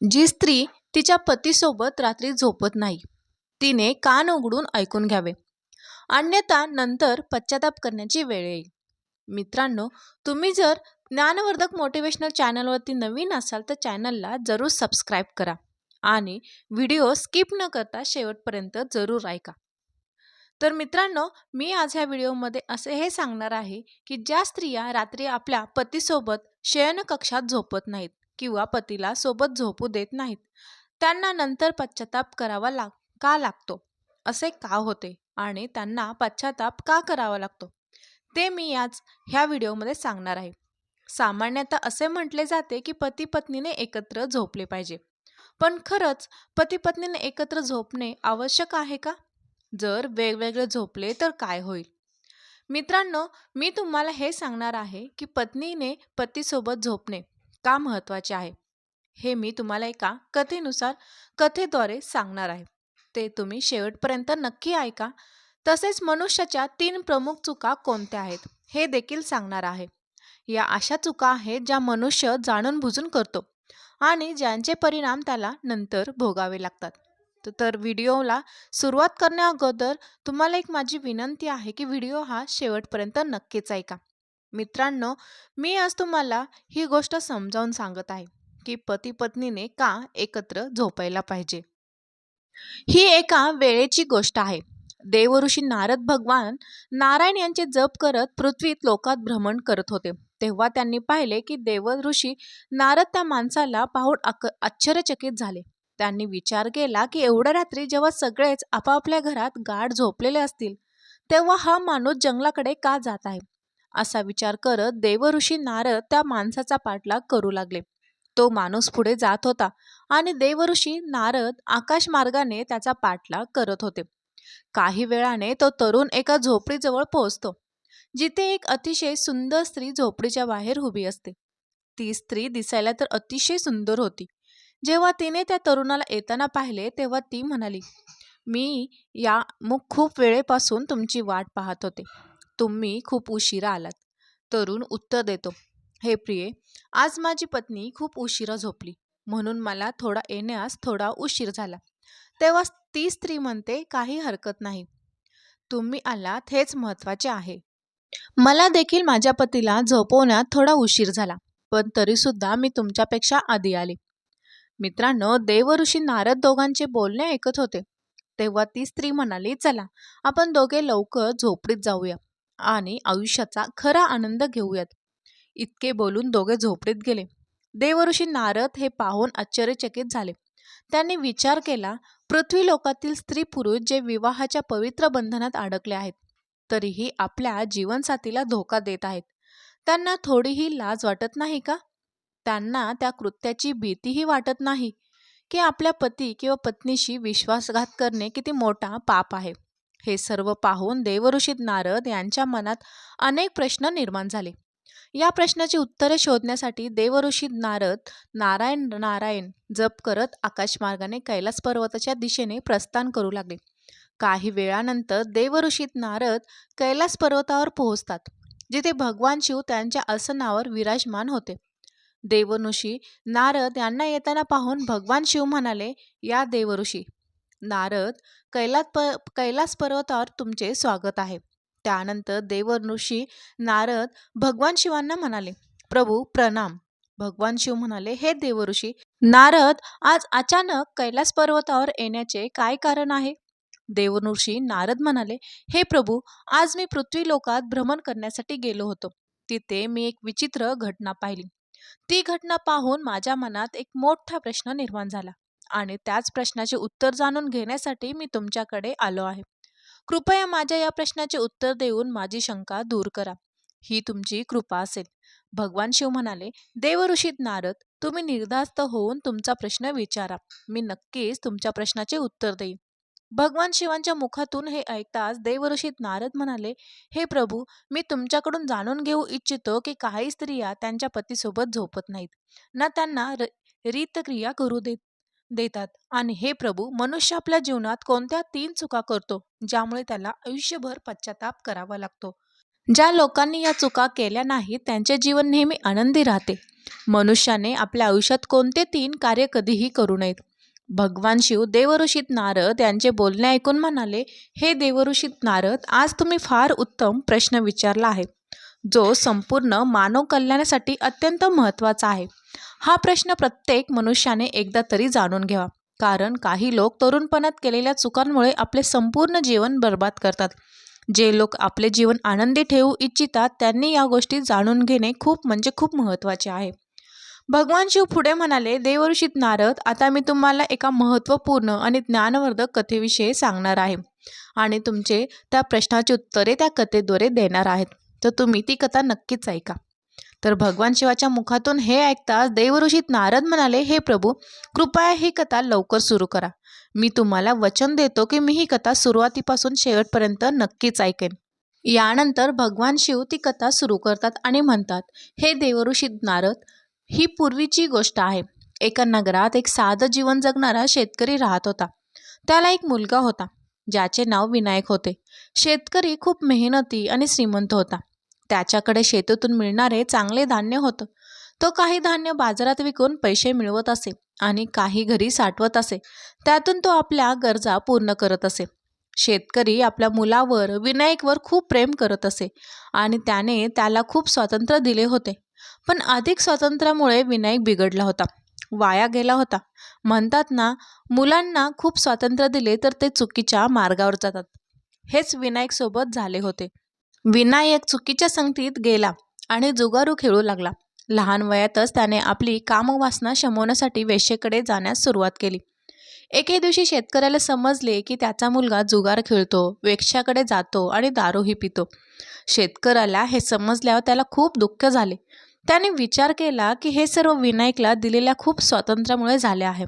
जी स्त्री तिच्या पतीसोबत रात्री झोपत नाही. तिने कान उघडून ऐकून घ्यावे. अन्यथा नंतर पश्चाताप करण्याची वेळ येईल. मित्रांनो तुम्ही जर ज्ञानवर्धक मोटिवेशनल चॅनलवरती नवीन असाल तर चॅनलला जरूर सबस्क्राईब करा आणि व्हिडिओ स्किप न करता शेवटपर्यंत जरूर ऐका. तर मित्रांनो मी आज ह्या व्हिडिओमध्ये असे हे सांगणार आहे की ज्या स्त्रिया रात्री आपल्या पतीसोबत शयनकक्षात झोपत नाहीत किंवा पतीला सोबत झोपू देत नाहीत. त्यांना नंतर पश्चाताप करावा लाग का लागतो? असे का होते? आणि त्यांना पश्चाताप का करावा लागतो? ते मी आज ह्या व्हिडिओमध्ये सांगणार आहे. सामान्यतः असे म्हटले जाते की पती पत्नीने एकत्र झोपले पाहिजे. पण खरंच पती पत्नीने एकत्र झोपणे आवश्यक आहे का? जर वेगवेगळे झोपले तर काय होईल? मित्रांनो मी तुम्हाला हे सांगणार आहे की पत्नीने पतीसोबत झोपणे का महत्त्वाचे आहे. हे मी तुम्हाला एका कथेनुसार कथेद्वारे सांगणार आहे. ते तुम्ही शेवटपर्यंत नक्की ऐका. तसेच मनुष्याच्या तीन प्रमुख चुका कोणत्या आहेत हे देखील सांगणार आहे. या अशा चुका आहेत ज्या मनुष्य जाणून बुजून करतो आणि ज्यांचे परिणाम त्याला नंतर भोगावे लागतात. तर व्हिडिओला सुरुवात करण्या अगोदर तुम्हाला एक माझी विनंती आहे की व्हिडिओ हा शेवटपर्यंत नक्कीच ऐका. मित्रांनो मी आज तुम्हाला ही गोष्ट समजावून सांगत आहे की पती पत्नीने का एकत्र झोपायला पाहिजे? ही एका वेळेची गोष्ट आहे. देवऋषी नारद भगवान नारायण यांचे जप करत पृथ्वीत लोकात भ्रमण करत होते. तेव्हा त्यांनी पाहिले की देवऋषी नारद त्या माणसाला पाहून आक आश्चर्यचकित झाले. त्यांनी विचार केला की एवढ्या रात्री जेव्हा सगळेच आपापल्या घरात गाढ झोपलेले असतील तेव्हा हा माणूस जंगलाकडे का जात आहे? असा विचार करत देवऋषी नारद त्या माणसाचा पाठलाग करू लागले. तो माणूस पुढे जात होता आणि देवऋषी नारद आकाश मार्गाने त्याचा पाठलाग करत होते. काही वेळाने तो तरुण एका झोपडीजवळ पोहोचतो जिथे एक अतिशय सुंदर स्त्री झोपडीच्या बाहेर उभी असते. ती स्त्री दिसायला तर अतिशय सुंदर होती. जेव्हा तिने त्या तरुणाला येताना पाहिले तेव्हा ती म्हणाली मी या मग खूप वेळेपासून तुमची वाट पाहत होते. तुम्ही खूप उशिरा आलात. तरुण उत्तर देतो हे प्रिये आज माझी पत्नी खूप उशिरा झोपली म्हणून मला थोडा येण्यास थोडा उशीर झाला. तेव्हा ती स्त्री म्हणते काही हरकत नाही. तुम्ही आलात हेच महत्त्वाचे आहे. मला देखील माझ्या पतीला झोपवण्यात थोडा उशीर झाला पण तरीसुद्धा मी तुमच्यापेक्षा आधी आले. मित्रांनो देवऋषी नारद दोघांचे बोलणे ऐकत होते. तेव्हा ती स्त्री म्हणाली चला आपण दोघे लवकर झोपडीत जाऊया. आणि आयुष्याचा खरा आनंद घेऊयात. इतके बोलून दोघे झोपडीत गेले. देवऋषी नारद हे पाहून आश्चर्यचकित झाले. त्यांनी विचार केला पृथ्वी लोकातील स्त्री पुरुष जे विवाहाच्या पवित्र बंधनात अडकले आहेत तरीही आपल्या जीवनसाथीला धोका देत आहेत. त्यांना थोडीही लाज वाटत नाही का? त्यांना त्या कृत्याची भीतीही वाटत नाही की आपल्या पती किंवा पत्नीशी विश्वासघात करणे किती मोठा पाप आहे. हे सर्व पाहून देवऋषीत नारद यांच्या मनात अनेक प्रश्न निर्माण झाले. या प्रश्नाची उत्तरे शोधण्यासाठी देवऋषी नारद नारायण नारायण जप करत आकाशमार्गाने कैलास पर्वताच्या दिशेने प्रस्थान करू लागले. काही वेळानंतर देवऋषीत नारद कैलास पर्वतावर पोहोचतात जिथे भगवान शिव त्यांच्या आसनावर विराजमान होते. देवऋषी नारद यांना येताना पाहून भगवान शिव म्हणाले या देवऋषी नारद कैलास प कैलास पर्वतावर तुमचे स्वागत आहे. त्यानंतर देवऋषी नारद भगवान शिवांना म्हणाले प्रभू प्रणाम. भगवान शिव म्हणाले हे देवऋषी नारद आज अचानक कैलास पर्वतावर येण्याचे काय कारण आहे? देवऋषी नारद म्हणाले हे प्रभू आज मी पृथ्वी लोकात भ्रमण करण्यासाठी गेलो होतो. तिथे मी एक विचित्र घटना पाहिली. ती घटना पाहून माझ्या मनात एक मोठा प्रश्न निर्माण झाला. आणि त्याच प्रश्नाचे उत्तर जाणून घेण्यासाठी मी तुमच्याकडे आलो आहे. कृपया माझ्या या प्रश्नाचे उत्तर देऊन माझी शंका दूर करा. ही तुमची कृपा असेल. भगवान शिव म्हणाले देवऋषीत नारद तुम्ही निर्धास्त होऊन तुमचा प्रश्न विचारा. मी नक्कीच तुमच्या प्रश्नाचे उत्तर देईन. भगवान शिवांच्या मुखातून हे ऐकताच देवऋषीत नारद म्हणाले हे प्रभू मी तुमच्याकडून जाणून घेऊ इच्छितो की काही स्त्रिया त्यांच्या पतीसोबत झोपत नाहीत. ना त्यांना र रीतक्रिया करू देत देतात. आणि हे प्रभू मनुष्य आपल्या जीवनात कोणत्या तीन चुका करतो ज्यामुळे त्याला आयुष्यभर पश्चाताप करावा लागतो. ज्या लोकांनी या चुका केल्या नाहीत त्यांचे जीवन नेहमी आनंदी राहते. मनुष्याने आपल्या आयुष्यात कोणते तीन कार्य कधीही करू नयेत. भगवान शिव देवऋषीत नारद यांचे बोलणे ऐकून म्हणाले हे देवऋषीत नारद आज तुम्ही फार उत्तम प्रश्न विचारला आहे. जो संपूर्ण मानव कल्याणासाठी अत्यंत महत्त्वाचा आहे. हा प्रश्न प्रत्येक मनुष्याने एकदा तरी जाणून घ्यावा. कारण काही लोक तरुणपणात केलेल्या चुकांमुळे आपले संपूर्ण जीवन बर्बाद करतात. जे लोक आपले जीवन आनंदी ठेवू इच्छितात त्यांनी या गोष्टी जाणून घेणे खूप म्हणजे खूप महत्त्वाचे आहे. भगवान शिव पुढे म्हणाले देवऋषित नारद आता मी तुम्हाला एका महत्त्वपूर्ण आणि ज्ञानवर्धक कथेविषयी सांगणार आहे. आणि तुमचे त्या प्रश्नाची उत्तरे त्या कथेद्वारे देणार आहेत. तर तुम्ही ती कथा नक्कीच ऐका. तर भगवान शिवाच्या मुखातून हे ऐकताच देवऋषीत नारद म्हणाले हे प्रभू कृपया ही कथा लवकर सुरू करा. मी तुम्हाला वचन देतो की मी ही कथा सुरुवातीपासून शेवटपर्यंत नक्कीच ऐकेन. यानंतर भगवान शिव ती कथा सुरू करतात आणि म्हणतात हे देवऋषीत नारद ही पूर्वीची गोष्ट आहे. एका नगरात एक साधं जीवन जगणारा शेतकरी राहत होता. त्याला एक मुलगा होता ज्याचे नाव विनायक होते. शेतकरी खूप मेहनती आणि श्रीमंत होता. त्याच्याकडे शेतीतून मिळणारे चांगले धान्य होतं. तो काही धान्य बाजारात विकून पैसे मिळवत असे आणि काही घरी साठवत असे. त्यातून तो आपल्या गरजा पूर्ण करत असे. शेतकरी आपल्या मुलावर विनायकवर खूप प्रेम करत असे आणि त्याने त्याला खूप स्वातंत्र्य दिले होते. पण अधिक स्वातंत्र्यामुळे विनायक बिघडला होता. वाया गेला होता. म्हणतात ना मुलांना खूप स्वातंत्र्य दिले तर ते चुकीच्या मार्गावर जातात. हेच विनायक सोबत झाले होते. विनायक चुकीच्या संगतीत गेला आणि जुगारू खेळू लागला. लहान वयातच त्याने आपली कामवासना शमवण्यासाठी वेशेकडे जाण्यास सुरुवात केली. एके दिवशी शेतकऱ्याला समजले की त्याचा मुलगा जुगार खेळतो वेक्षाकडे जातो आणि दारूही पितो. शेतकऱ्याला हे समजल्यावर त्याला खूप दुःख झाले. त्याने विचार केला की हे सर्व विनायकला दिलेल्या खूप स्वातंत्र्यामुळे झाले आहे.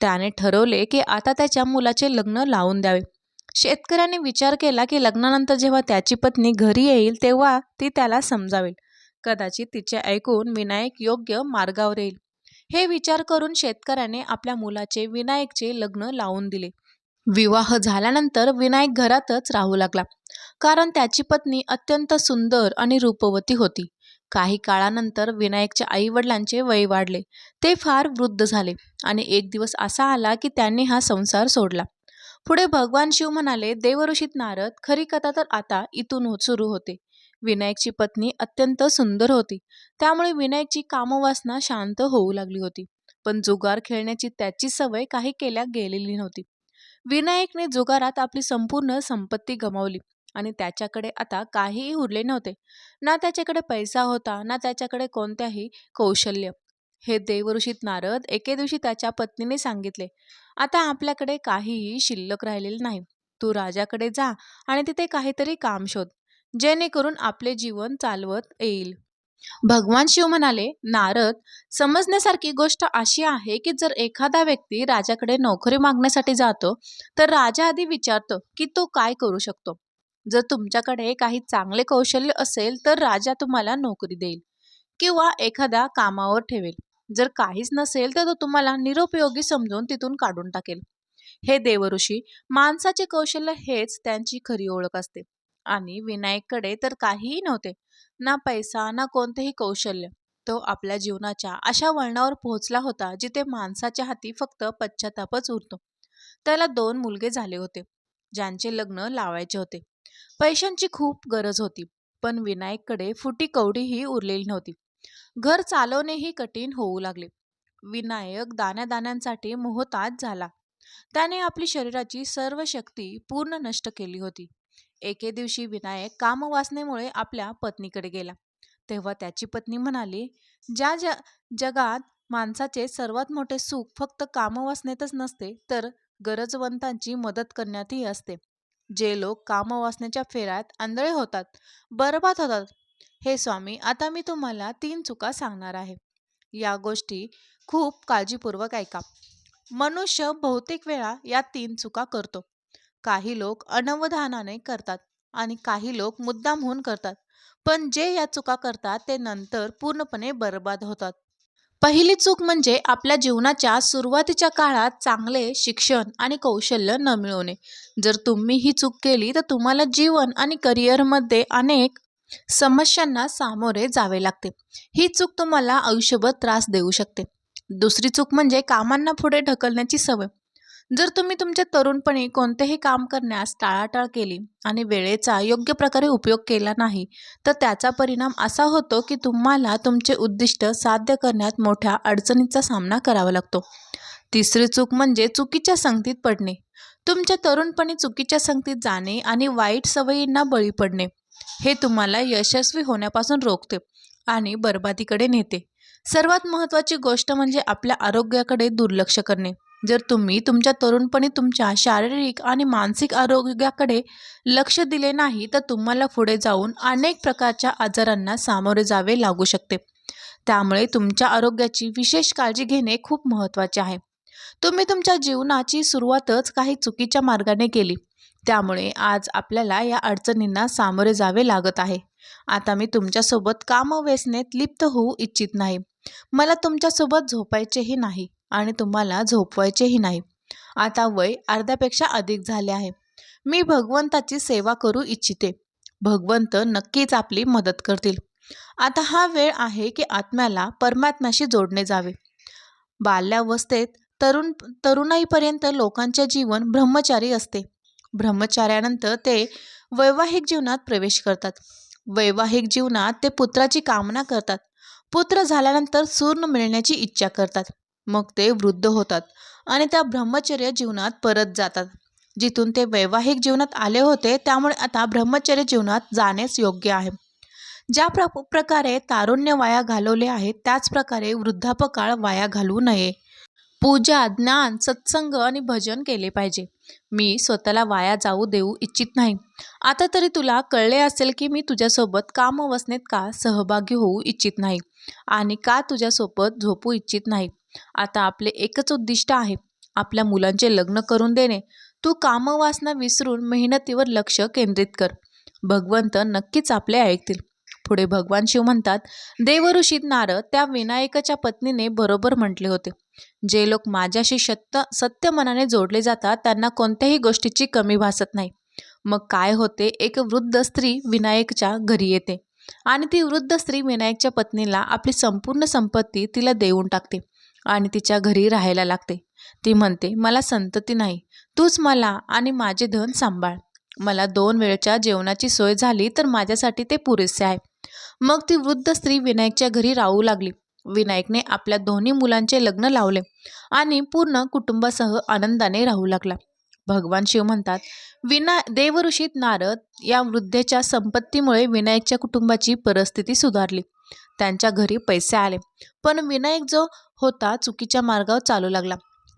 त्याने ठरवले की आता त्याच्या मुलाचे लग्न लावून द्यावे. शेतकऱ्याने विचार केला की लग्नानंतर जेव्हा त्याची पत्नी घरी येईल तेव्हा ती त्याला समजावेल. कदाचित तिचे ऐकून विनायक योग्य मार्गावर येईल. हे विचार करून शेतकऱ्याने आपल्या मुलाचे विनायकचे लग्न लावून दिले. विवाह झाल्यानंतर विनायक घरातच राहू लागला. कारण त्याची पत्नी अत्यंत सुंदर आणि रूपवती होती. काही काळानंतर विनायकच्या आईवडिलांचे वय वाढले. ते फार वृद्ध झाले आणि एक दिवस असा आला की त्यांनी हा संसार सोडला. पुढे भगवान शिव म्हणाले देवऋषीत नारद खरी कथा तर आता इथून सुरू होते. विनायकची पत्नी अत्यंत सुंदर होती. त्यामुळे विनायकची कामवासना शांत होऊ लागली होती. पण जुगार खेळण्याची त्याची सवय काही केल्या गेलेली नव्हती. विनायकने जुगारात आपली संपूर्ण संपत्ती गमावली आणि त्याच्याकडे आता काहीही उरले नव्हते. ना त्याच्याकडे पैसा होता ना त्याच्याकडे कोणत्याही कौशल्य. हे देवऋषीत नारद एके दिवशी त्याच्या पत्नीने सांगितले आता आपल्याकडे काहीही शिल्लक राहिलेले नाही. तू राजाकडे जा आणि तिथे काहीतरी काम शोध जेणेकरून आपले जीवन चालवत येईल. भगवान शिव म्हणाले नारद समजण्यासारखी गोष्ट अशी आहे की जर एखादा व्यक्ती राजाकडे नोकरी मागण्यासाठी जातो तर राजा आधी विचारतो की तो काय करू शकतो. जर तुमच्याकडे काही चांगले कौशल्य असेल तर राजा तुम्हाला नोकरी देईल किंवा एखाद्या कामावर ठेवेल. जर काहीच नसेल तर तो तुम्हाला निरुपयोगी समजून तिथून काढून टाकेल. हे देवऋषी माणसाचे कौशल्य हेच त्यांची खरी ओळख असते. आणि विनायककडे तर काहीही नव्हते. ना पैसा ना कोणतेही कौशल्य. तो आपल्या जीवनाच्या अशा वळणावर पोहोचला होता जिथे माणसाच्या हाती फक्त पश्चातापच उरतो. त्याला दोन मुलगे झाले होते ज्यांचे लग्न लावायचे होते. पैशांची खूप गरज होती पण विनायककडे फुटी कवडीही उरलेली नव्हती. घर चालवणेही कठीण होऊ लागले. विनायक दाण्यादाण्यांसाठी मोहताज झाला. त्याने आपली शरीराची सर्व शक्ती पूर्ण नष्ट केली होती. एके दिवशी विनायक कामवासनेमुळे आपल्या पत्नीकडे गेला. तेव्हा त्याची पत्नी म्हणाली ज्या ज जगात माणसाचे सर्वात मोठे सुख फक्त कामवासनेतच नसते तर गरजवंतांची मदत करण्यातही असते. जे लोक कामवासनेच्या फेऱ्यात आंधळे होतात बरबाद होतात हे स्वामी आता मी तुम्हाला तीन चुका सांगणार आहे. या गोष्टी खूप काळजीपूर्वक ऐका. मनुष्य बहुतेक वेळा या तीन चुका करतो. काही लोक अनवधानाने करतात आणि काही लोक मुद्दामहून करतात. पण जे या चुका करतात ते नंतर पूर्णपणे बरबाद होतात. पहिली चूक म्हणजे आपल्या जीवनाच्या सुरुवातीच्या काळात चांगले शिक्षण आणि कौशल्य न मिळवणे. जर तुम्ही ही चूक केली तर तुम्हाला जीवन आणि करिअरमध्ये अनेक समस्यांना सामोरे जावे लागते. ही चूक तुम्हाला आयुष्यभर त्रास देऊ शकते. दुसरी चूक म्हणजे कामांना पुढे ढकलण्याची सवय. जर तुम्ही तुमच्या तरुणपणी कोणतेही काम करण्यास टाळाटाळ केली आणि वेळेचा योग्य प्रकारे उपयोग केला नाही तर त्याचा परिणाम असा होतो की तुम्हाला तुमचे उद्दिष्ट साध्य करण्यात मोठ्या अडचणीचा सामना करावा लागतो. तिसरी चूक म्हणजे चुकीच्या संगतीत पडणे. तुमच्या तरुणपणी चुकीच्या संगतीत जाणे आणि वाईट सवयींना बळी पडणे. हे तुम्हाला यशस्वी होण्यापासून रोखते आणि बरबादीकडे नेते. सर्वात महत्त्वाची गोष्ट म्हणजे आपल्या आरोग्याकडे दुर्लक्ष करणे. जर तुम्ही तुमच्या तरुणपणी तुमच्या शारीरिक आणि मानसिक आरोग्याकडे लक्ष दिले नाही तर तुम्हाला पुढे जाऊन अनेक प्रकारच्या आजारांना सामोरे जावे लागू शकते. त्यामुळे तुमच्या आरोग्याची विशेष काळजी घेणे खूप महत्त्वाचे आहे. तुम्ही तुमच्या जीवनाची सुरुवातच काही चुकीच्या मार्गाने केली. त्यामुळे आज आपल्याला या अडचणींना सामोरे जावे लागत आहे. आता मी तुमच्यासोबत कामव्यसनेत लिप्त होऊ इच्छित नाही. मला तुमच्यासोबत झोपायचेही नाही आणि तुम्हाला झोपवायचेही नाही. आता वय अर्ध्यापेक्षा अधिक झाले आहे. मी भगवंताची सेवा करू इच्छिते. भगवंत नक्कीच आपली मदत करतील. आता हा वेळ आहे की आत्म्याला परमात्म्याशी जोडणे जावे. बाल्यावस्थेत तरुण तरुणाईपर्यंत लोकांचे जीवन ब्रह्मचारी असते. ब्रह्मचार्यानंतर ते वैवाहिक जीवनात प्रवेश करतात. वैवाहिक जीवनात ते पुत्राची कामना करतात. पुत्र झाल्यानंतर सूर्ण मिळण्याची इच्छा करतात. मग ते वृद्ध होतात आणि त्या ब्रह्मचर्य जीवनात परत जातात. जिथून ते वैवाहिक जीवनात आले होते त्यामुळे आता ब्रह्मचर्य जीवनात जाणेच योग्य आहे. ज्या प्र प्रकारे तारुण्य वाया घालवले आहेत त्याच प्रकारे वृद्धापकाळ वाया घालवू नये. पूजा ज्ञान सत्संग आणि भजन केले पाहिजे. मी स्वतःला वाया जाऊ देऊ इच्छित नाही. आता तरी तुला कळले असेल की मी तुझ्यासोबत कामवसनेत का सहभागी होऊ इच्छित नाही आणि का तुझ्यासोबत झोपू इच्छित नाही. आता आपले एकच उद्दिष्ट आहे आपल्या मुलांचे लग्न करून देणे. तू कामवासना विसरून मेहनतीवर लक्ष केंद्रित कर. भगवंत नक्कीच आपले ऐकतील. पुढे भगवान शिव म्हणतात देवऋषीत नारद त्या विनायकाच्या पत्नीने बरोबर म्हटले होते. जे लोक माझ्याशी सत्य सत्य मनाने जोडले जातात त्यांना कोणत्याही गोष्टीची कमी भासत नाही. मग काय होते एक वृद्ध स्त्री विनायकच्या घरी येते. आणि ती वृद्ध स्त्री विनायकच्या पत्नीला आपली संपूर्ण संपत्ती तिला देऊन टाकते आणि तिच्या घरी राहायला लागते. ती म्हणते मला संतती नाही. तूच मला आणि माझे धन सांभाळ. मला दोन वेळच्या जेवणाची सोय झाली तर माझ्यासाठी ते पुरेसे आहे. मग ती वृद्ध स्त्री विनायकच्या घरी राहू लागली. विनायकने आपल्या दोन्ही मुलांचे लग्न लावले आणि पूर्ण कुटुंबासह आनंदाने राहू लागला. भगवान शिव म्हणतात विना देवऋषीत नारद या वृद्धेच्या संपत्तीमुळे विनायकच्या कुटुंबाची परिस्थिती सुधारली. त्यांच्या घरी पैसे आले. पण विनायक जो होता चुकीच्या मार्गावर चालू लागला.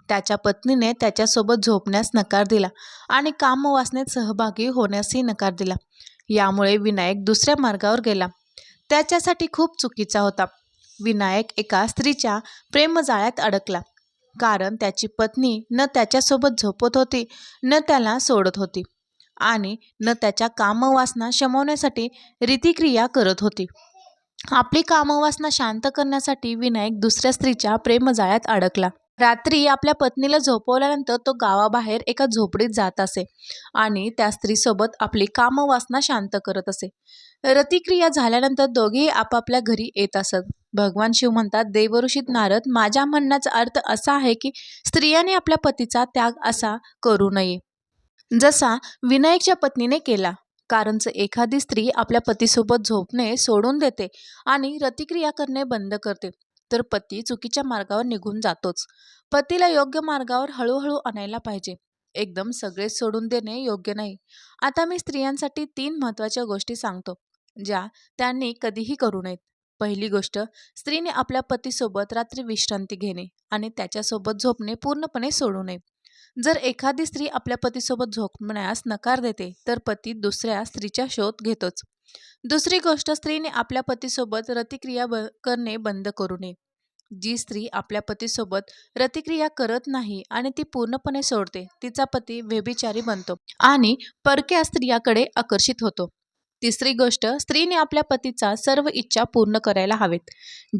त्याच्या पत्नीने त्याच्यासोबत झोपण्यास नकार दिला आणि कामवासनेत सहभागी होण्यासही नकार दिला. यामुळे विनायक दुसऱ्या मार्गावर गेला. त्याच्यासाठी खूप चुकीचा होता. विनायक एका स्त्रीच्या प्रेमजाळ्यात अडकला. कारण त्याची पत्नी न त्याच्यासोबत झोपत होती न त्याला सोडत होती आणि न त्याच्या कामवासना शमवण्यासाठी रीतिक्रिया करत होती. आपली कामवासना शांत करण्यासाठी विनायक दुसऱ्या स्त्रीच्या प्रेमजाळ्यात अडकला. रात्री आपल्या पत्नीला झोपवल्यानंतर तो गावाबाहेर एका झोपडीत जात असे आणि त्या स्त्रीसोबत आपली कामवासना शांत करत असे. रतिक्रिया झाल्यानंतर दोघेही आपापल्या घरी येत असत. भगवान शिव म्हणतात देवऋषित नारद माझ्या म्हणण्याचा अर्थ असा आहे की स्त्रियाने आपल्या पतीचा त्याग असा करू नये. जसा विनायकच्या पत्नीने केला. कारण एखादी स्त्री आपल्या पतीसोबत झोपणे सोडून देते आणि रतिक्रिया करणे बंद करते तर पती चुकीच्या मार्गावर निघून जातोच. पतीला योग्य मार्गावर हळूहळू आणायला पाहिजे. एकदम सगळेच सोडून देणे योग्य नाही. आता मी स्त्रियांसाठी तीन महत्त्वाच्या गोष्टी सांगतो. ज्या त्यांनी कधीही करू नयेत. पहिली गोष्ट स्त्रीने आपल्या पतीसोबत रात्री विश्रांती घेणे आणि त्याच्यासोबत झोपणे पूर्णपणे सोडू नये. जर एखादी स्त्री आपल्या पतीसोबत झोपण्यास नकार देते तर पती दुसऱ्या स्त्रीचा शोध घेतोच. दुसरी गोष्ट स्त्रीने आपल्या पतीसोबत रतिक्रिया ब करणे बंद करू नये. जी स्त्री आपल्या पतीसोबत रतिक्रिया करत नाही आणि ती पूर्णपणे सोडते तिचा पती व्यभिचारी बनतो आणि परक्या स्त्रियाकडे आकर्षित होतो. तिसरी गोष्ट स्त्रीने आपल्या पतीचा सर्व इच्छा पूर्ण करायला हवेत.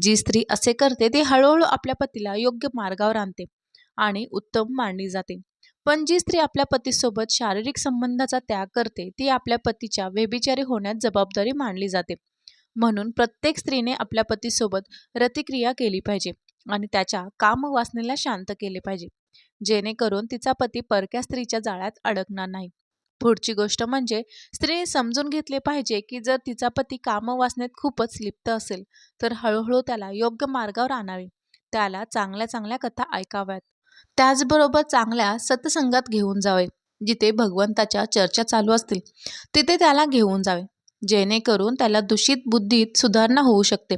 जी स्त्री असे करते ती हळूहळू आपल्या पतीला योग्य मार्गावर आणते आणि उत्तम मानली जाते. पण जी स्त्री आपल्या पतीसोबत शारीरिक संबंधाचा त्याग करते ती आपल्या पतीच्या व्यभिचारी होण्यात जबाबदारी मानली जाते. म्हणून प्रत्येक स्त्रीने आपल्या पतीसोबत रतिक्रिया केली पाहिजे आणि त्याच्या कामवासनेला शांत केले पाहिजे जेणेकरून तिचा पती परक्या स्त्रीच्या जाळ्यात अडकणार नाही. पुढची गोष्ट म्हणजे स्त्रीने समजून घेतले पाहिजे की जर तिचा पती कामवासनेत खूपच लिप्त असेल तर हळूहळू त्याला योग्य मार्गावर आणावे. त्याला चांगल्या चांगल्या कथा ऐकाव्यात. त्याचबरोबर चांगल्या सत्संगात घेऊन जावे जिथे भगवंताच्या चर्चा चालू असतील तिथे त्याला घेऊन जावे. जेणेकरून त्याला दूषित बुद्धीत सुधारणा होऊ शकते.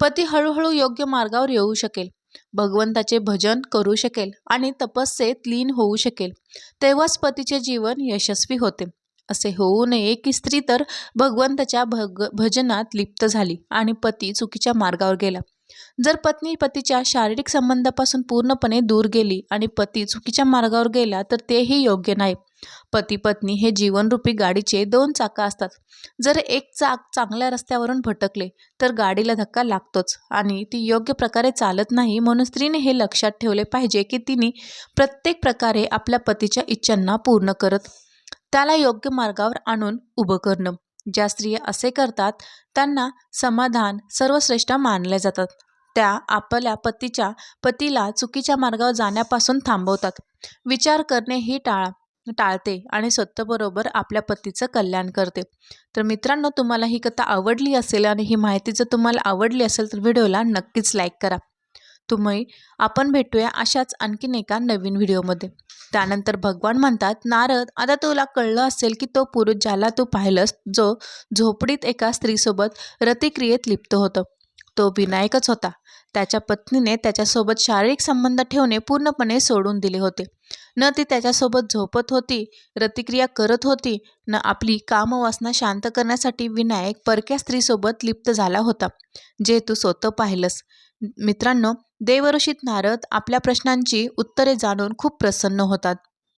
पती हळूहळू योग्य मार्गावर येऊ शकेल. भगवंताचे भजन करू शकेल आणि तपस्येत लीन होऊ शकेल तेव्हाच पतीचे जीवन यशस्वी होते. असे होऊ नये की स्त्री तर भगवंताच्या भग भजनात लिप्त झाली आणि पती चुकीच्या मार्गावर गेला. जर पत्नी पतीच्या शारीरिक संबंधापासून पूर्णपणे दूर गेली आणि पती चुकीच्या मार्गावर गेला तर तेही योग्य नाही. पती पत्नी हे जीवनरूपी गाडीचे दोन चाकं असतात. जर एक चाक चांगल्या रस्त्यावरून भटकले तर गाडीला धक्का लागतोच आणि ती योग्य प्रकारे चालत नाही म्हणून स्त्रीने हे लक्षात ठेवले पाहिजे की तिने प्रत्येक प्रकारे आपल्या पतीच्या इच्छांना पूर्ण करत त्याला योग्य मार्गावर आणून उभं करणं. ज्या स्त्रिया असे करतात त्यांना समाधान सर्वश्रेष्ठ मानले जातात. त्या आपल्या पतीच्या पतीला चुकीच्या मार्गावर जाण्यापासून थांबवतात. विचार करणे ही टाळा. टाळते आणि स्वतःबरोबर आपल्या पतीचं कल्याण करते. तर मित्रांनो तुम्हाला ही कथा आवडली असेल आणि ही माहिती जर तुम्हाला आवडली असेल तर व्हिडिओला नक्कीच लाईक करा. तुम्ही आपण भेटूया अशाच आणखीन एका नवीन व्हिडिओमध्ये. त्यानंतर भगवान म्हणतात नारद आता तुला कळलं असेल की तो पुरुष ज्याला तू पाहिलंस जो झोपडीत एका स्त्रीसोबत रतिक्रियेत लिप्त होतं. तो विनायकच होता. त्याच्या पत्नीने त्याच्यासोबत शारीरिक संबंध ठेवणे पूर्णपणे सोडून दिले होते. न ती त्याच्यासोबत झोपत होती रतिक्रिया करत होती न आपली कामवासना शांत करण्यासाठी विनायक परक्या स्त्रीसोबत लिप्त झाला होता जे तू स्वतः पाहिलंस. मित्रांनो देवऋषित नारद आपल्या प्रश्नांची उत्तरे जाणून खूप प्रसन्न होतात.